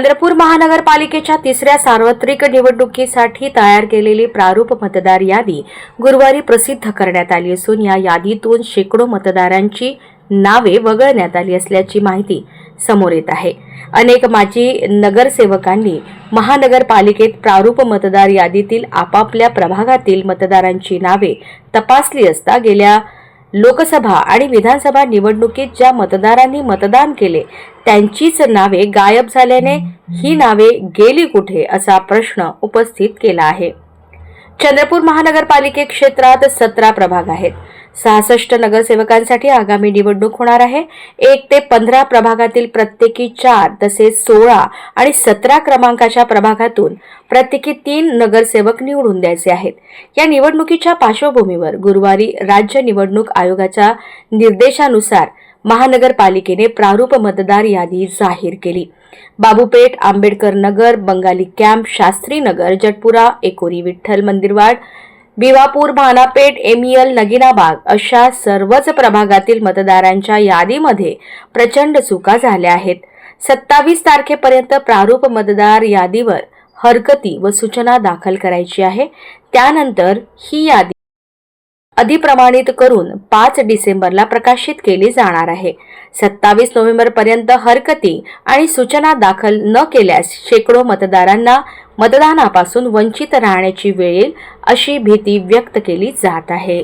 चंद्रपूर महानगरपालिकेच्या तिसऱ्या सार्वत्रिक निवडणुकीसाठी तयार केलेली प्रारूप मतदार यादी गुरुवारी प्रसिद्ध करण्यात आली असून या यादीतून शेकडो मतदारांची नावे वगळण्यात आली असल्याची माहिती समोर येत आहे. अनेक माजी नगरसेवकांनी महानगरपालिकेत प्रारूप मतदार यादीतील आपापल्या प्रभागातील मतदारांची नावे तपासली असता गेल्या लोकसभा आणि विधानसभा निवडणुकीत ज्या मतदारांनी मतदान केले त्यांचीच नावे गायब झाल्याने ही नावे गेली कुठे असा प्रश्न उपस्थित केला आहे. चंद्रपूर महानगरपालिके क्षेत्रात सतरा प्रभाग आहेत. सहासष्ट नगरसेवकांसाठी आगामी निवडणूक होणार आहे. एक ते पंधरा प्रभागातील प्रत्येकी चार तसेच सोळा आणि सतरा क्रमांकाच्या प्रभागातून प्रत्येकी तीन नगरसेवक निवडून द्यायचे आहेत. या निवडणुकीच्या पार्श्वभूमीवर गुरुवारी राज्य निवडणूक आयोगाच्या निर्देशानुसार महानगरपालिकेने प्रारूप मतदार यादी जाहीर केली. बाबूपेठ आंबेडकर नगर बंगाली कॅम्प शास्त्री नगर जटपुरा एकोरी विठ्ठल मंदिरवाड भिवापूर भानापेठ एमियल नगिनाबाग अशा सर्वच प्रभागातील मतदारांच्या यादीमध्ये प्रचंड चुका झाल्या आहेत. सत्तावीस तारखेपर्यंत प्रारूप मतदार यादीवर हरकती व सूचना दाखल करायची आहे. त्यानंतर ही यादी अधिप्रमाणित करून पाच डिसेंबरला प्रकाशित केली जाणार आहे. सत्तावीस नोव्हेंबरपर्यंत हरकती आणि सूचना दाखल न केल्यास शेकडो मतदारांना मतदानापासून वंचित राहण्याची वेळ येईल अशी भीती व्यक्त केली जात आहे.